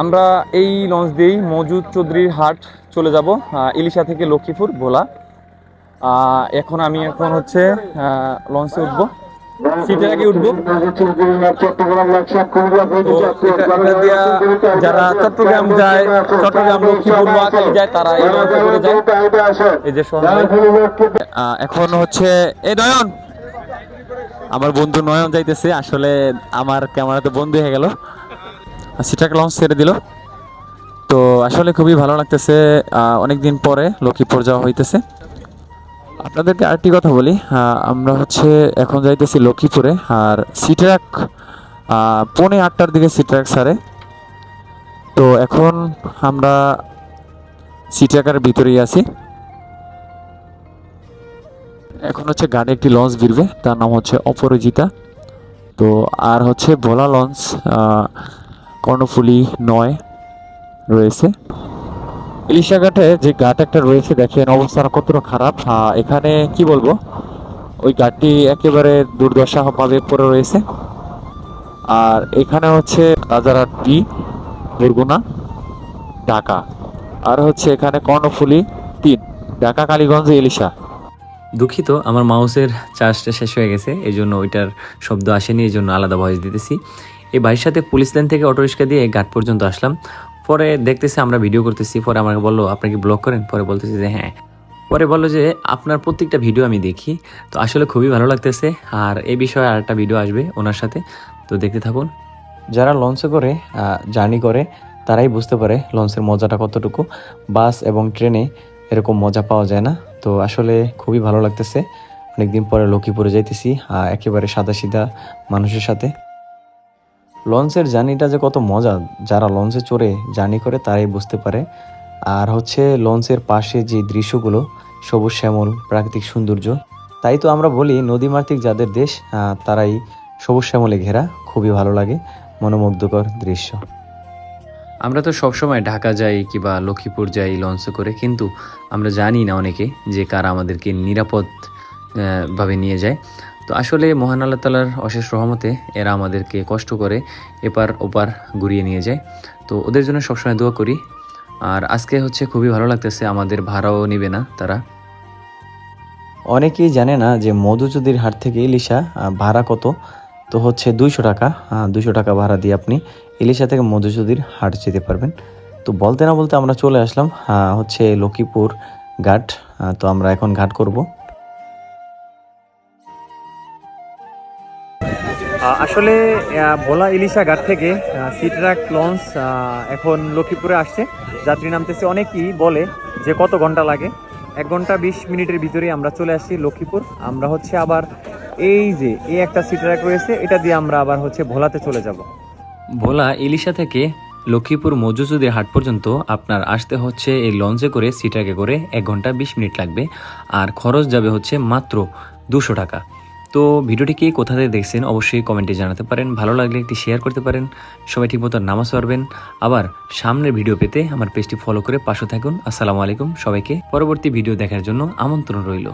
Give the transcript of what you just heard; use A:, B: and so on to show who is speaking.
A: আমরা এই লঞ্চ দিয়েই মজুদ চৌধুরীর হাট চলে যাব ইলিশা থেকে লক্ষ্মীপুর, ভোলা। এখন আমি এখন হচ্ছে লঞ্চে উঠবো। এখন হচ্ছে নয়ন! আমার বন্ধু নয়ন যাইতেছে। আসলে আমার ক্যামেরাতে বন্ধ হয়ে গেল। সিটাক লঞ্চ ছেড়ে দিল। তো আসলে খুবই ভালো লাগতেছে অনেক দিন পরে লক্ষ্মীপুর যাওয়া হইতেছে। আপনাদেরকে আরেকটি কথা বলি আমরা হচ্ছে এখন যাইতেছি লক্ষ্মীপুরে, আর সিট্রাক পৌনে আটটার দিকে সিট্রাক সারে তো এখন আমরা সিট্রাকার ভিতরেই আছি। এখন হচ্ছে গাড়ি একটি লঞ্চ ভিড়বে তার নাম হচ্ছে অপরাজিতা। তো আর হচ্ছে ভোলা লঞ্চ কর্ণফুলি নয় রয়েছে। ইলিশা ঘাটে যে ঘাট একটা রয়েছে, দেখেন অবস্থাটা কতটা খারাপ। এখানে কি বলব? ওই ঘাটটি একেবারে দুর্দশা ভাবে পড়ে রয়েছে। আর এখানে হচ্ছে রাজারহাট বি বরগুনা ঢাকা। আর হচ্ছে এখানে কর্ণফুলি তিন, ঢাকা, কালীগঞ্জ, ইলিশা।
B: দুঃখিত, আমার মাউসের চার্জটা শেষ হয়ে গেছে এই জন্য ওইটার শব্দ আসেনি এই জন্য আলাদা ভয়েস দিতেছি। এই ভাইয়ের সাথে পুলিশ লাইন থেকে অটো রিক্সা দিয়ে ঘাট পর্যন্ত আসলাম। পরে দেখতেছি আমরা ভিডিও করতেছি, পরে আমাকে বলল, আপনি কি ব্লগ করেন? পরে বলতেছি যে হ্যাঁ। পরে বলল যে, আপনার প্রত্যেকটা ভিডিও আমি দেখি। তো আসলে খুবই ভালো লাগতেছে। আর এই বিষয়ে আর একটা ভিডিও আসবে ওনার সাথে। তো দেখতে থাকুন। যারা লঞ্চে করে জার্নি করে, তারাই বুঝতে পারে লঞ্চের মজাটা কতটুকু। বাস এবং ট্রেনে এরকম মজা পাওয়া যায় না। তো আসলে খুবই ভালো লাগতেছে। অনেকদিন পরে লক্ষ্মীপুরে যাইতেছি একেবারে সাদা সিধা মানুষের সাথে। লঞ্চের জার্নিটা যে কত মজা, যারা লঞ্চে চড়ে জার্নি করে তারাই বুঝতে পারে। আর হচ্ছে লঞ্চের পাশে যে দৃশ্যগুলো, সবুজ শ্যামল, প্রাকৃতিক সৌন্দর্য, তাই তো আমরা বলি নদীমাতৃক যাদের দেশ তারাই সবুজ শ্যামলে ঘেরা, খুবই ভালো লাগে, মনোমুগ্ধকর দৃশ্য। আমরা তো সবসময় ঢাকা যাই কিংবা লক্ষ্মীপুর যাই লঞ্চে করে, কিন্তু আমরা জানি না অনেকে যে কারা আমাদেরকে নিরাপদ ভাবে নিয়ে যায়। তো আসলে মহান আল্লাহ তালার অশেষ রহমতে এরা আমাদেরকে কষ্ট করে এপার ওপার ঘুরিয়ে নিয়ে যায়। তো ওদের জন্য সবসময় দোয়া করি। আর আজকে হচ্ছে খুবই ভালো লাগতেছে, আমাদের ভাড়াও নেবে না তারা। অনেকেই জানে না যে মধুচুদির হাট থেকে ইলিশা ভাড়া কত? তো হচ্ছে দুইশো টাকা দুইশো টাকা ভাড়া দিয়ে আপনি ইলিশা থেকে মধুচুদির হাট যেতে পারবেন। তো বলতে না বলতে আমরা চলে আসলাম হচ্ছে লক্ষ্মীপুর ঘাট তো আমরা এখন ঘাট করব।
A: আসলে ভোলা ইলিশা ঘাট থেকে সিট্রাক লঞ্চ এখন লক্ষ্মীপুরে আসছে। যাত্রী নামতেছে অনেকেই বলে যে কত ঘণ্টা লাগে। এক ঘণ্টা বিশ মিনিটের ভিতরেই আমরা চলে আসছি লক্ষ্মীপুর। আমরা হচ্ছে আবার এই যে, এই একটা সিট্রাক রয়েছে, এটা দিয়ে আমরা আবার হচ্ছে ভোলাতে চলে যাব।
B: ভোলা ইলিশা থেকে লক্ষ্মীপুর মজুজুদের হাট পর্যন্ত আপনার আসতে হচ্ছে এই লঞ্চে করে সিটাকে করে এক ঘণ্টা বিশ মিনিট লাগবে। আর খরচ যাবে হচ্ছে মাত্র দুশো টাকা। তো ভিডিওটি কে কোথা থেকে দেখছেন অবশ্যই কমেন্টে জানাতে পারেন। ভালো লাগলে একটি শেয়ার করতে পারেন। সবাই ঠিকমতো নামাজ পড়বেন। আবার সামনের ভিডিও পেতে আমার পেজটি ফলো করে পাশে থাকুন। আসসালামু আলাইকুম। সবাইকে পরবর্তী ভিডিও দেখার জন্য আমন্ত্রণ রইল।